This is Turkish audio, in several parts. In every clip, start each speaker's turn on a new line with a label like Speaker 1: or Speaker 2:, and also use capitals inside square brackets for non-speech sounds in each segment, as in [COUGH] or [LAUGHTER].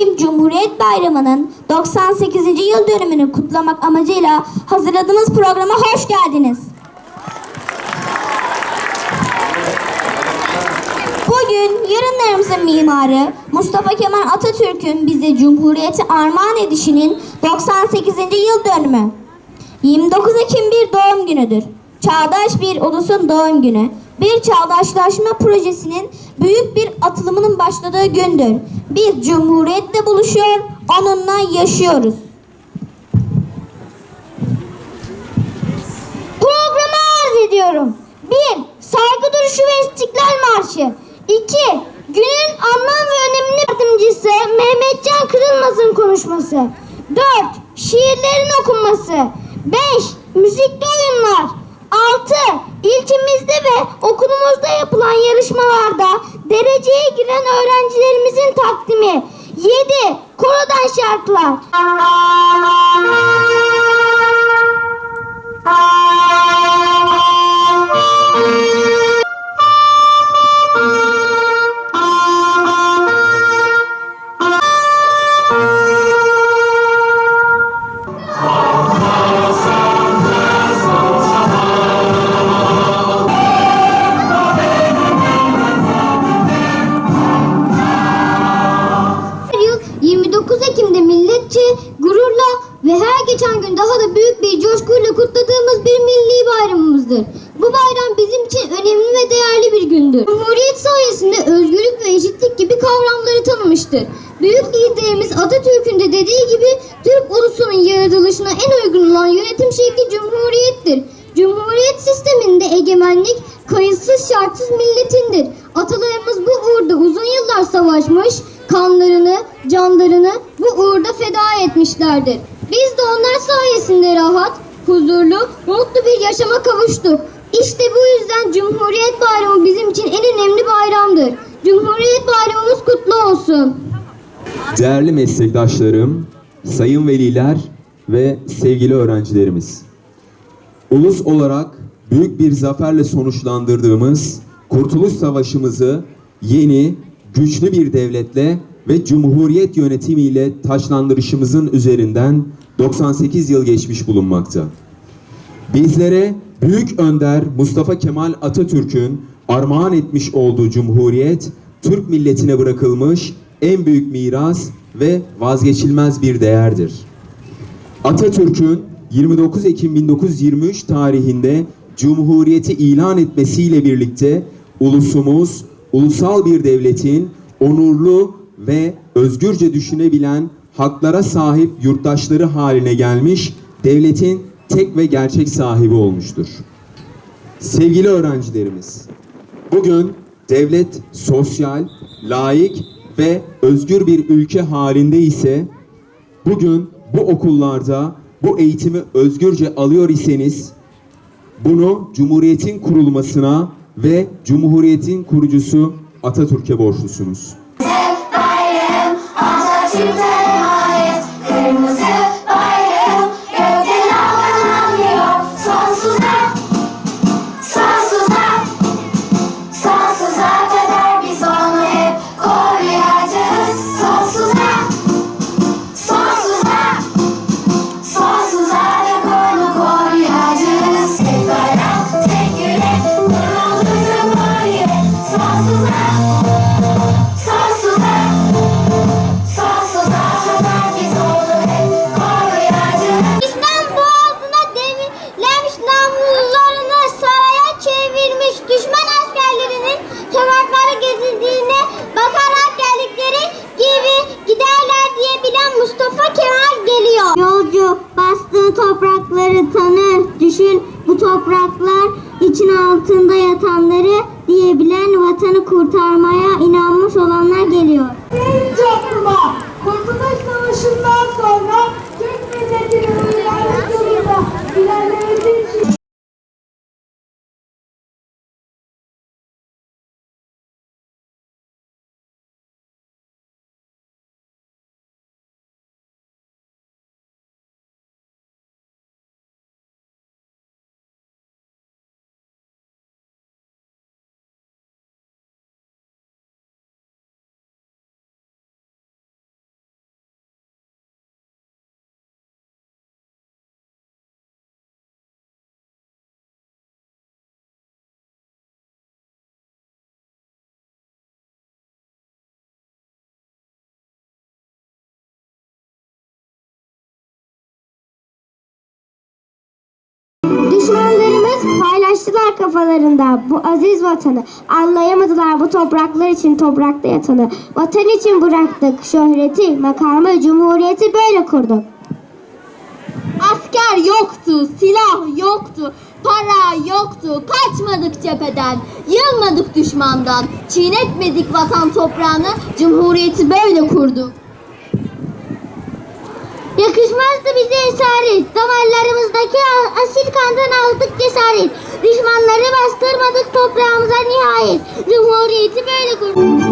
Speaker 1: Cumhuriyet Bayramı'nın 98. yıl dönümünü kutlamak amacıyla hazırladığımız programa hoş geldiniz. Bugün yarınlarımızın mimarı Mustafa Kemal Atatürk'ün bize Cumhuriyeti armağan edişinin 98. yıl dönümü. 29 Ekim bir doğum günüdür. Çağdaş bir ulusun doğum günü. Bir çağdaşlaşma projesinin büyük bir atılımının başladığı gündür. Biz Cumhuriyet'le buluşuyor, onunla yaşıyoruz. Programı arz ediyorum. 1. Saygı duruşu ve İstiklal Marşı. 2. Günün anlam ve önemini yardımcısı Mehmetcan Kırılmaz'ın konuşması. 4. Şiirlerin okunması. 5. Müzikli oyunlar. 6. İlçemizde ve okulumuzda yapılan yarışmalarda dereceye giren öğrencilerimizin takdimi. 7. Korodan şarkılar. Her [LAUGHS] bayramımızdır. Bu bayram bizim için önemli ve değerli bir gündür. Cumhuriyet sayesinde özgürlük ve eşitlik gibi kavramları tanımıştır. Büyük liderimiz Atatürk'ün de dediği gibi Türk ulusunun yaratılışına en uygun olan yönetim şekli Cumhuriyettir. Cumhuriyet sisteminde egemenlik kayıtsız şartsız milletindir. Atalarımız bu uğurda uzun yıllar savaşmış, kanlarını, canlarını bu uğurda feda etmişlerdir. Biz de onlar sayesinde rahat, huzurlu, mutlu bir yaşama kavuştuk. İşte bu yüzden Cumhuriyet Bayramı bizim için en önemli bayramdır. Cumhuriyet Bayramımız kutlu olsun.
Speaker 2: Değerli meslektaşlarım, sayın veliler ve sevgili öğrencilerimiz. Ulus olarak büyük bir zaferle sonuçlandırdığımız Kurtuluş Savaşımızı yeni, güçlü bir devletle ve cumhuriyet yönetimiyle taşlandırışımızın üzerinden 98 yıl geçmiş bulunmakta. Bizlere Büyük Önder Mustafa Kemal Atatürk'ün armağan etmiş olduğu cumhuriyet, Türk milletine bırakılmış en büyük miras ve vazgeçilmez bir değerdir. Atatürk'ün 29 Ekim 1923 tarihinde Cumhuriyeti ilan etmesiyle birlikte ulusumuz ulusal bir devletin onurlu ve özgürce düşünebilen haklara sahip yurttaşları haline gelmiş devletin tek ve gerçek sahibi olmuştur. Sevgili öğrencilerimiz, bugün devlet sosyal, laik ve özgür bir ülke halinde ise bugün bu okullarda bu eğitimi özgürce alıyor iseniz bunu Cumhuriyet'in kurulmasına ve Cumhuriyet'in kurucusu Atatürk'e borçlusunuz.
Speaker 3: Bayram Atatürk'e emanet
Speaker 4: Kurdular kafalarında bu aziz vatanı. Anlayamadılar bu topraklar için toprakta yatanı. Vatan için bıraktık şöhreti, makamı, cumhuriyeti böyle kurduk.
Speaker 1: Asker yoktu, silah yoktu, para yoktu. Kaçmadık cepheden, yılmadık düşmandan. Çiğnetmedik vatan toprağını, cumhuriyeti böyle kurduk.
Speaker 4: Yakışmazdı bize esaret. Damarlarımızdaki asil kandan aldık cesaret. Düşmanları bastırmadık toprağımıza nihayet. Cumhuriyeti böyle kurduk.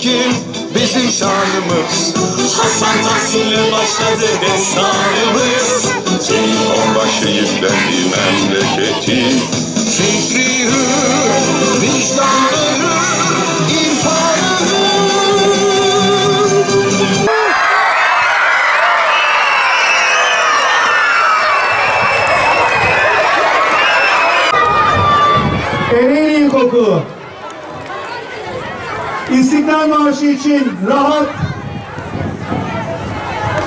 Speaker 5: Ekim bizim şanımız Hasan Tahsin'le başladı destanımız. Senin onbaşı yüklendi memleketi Fikri hür, vicdanı
Speaker 6: İstiklal için rahat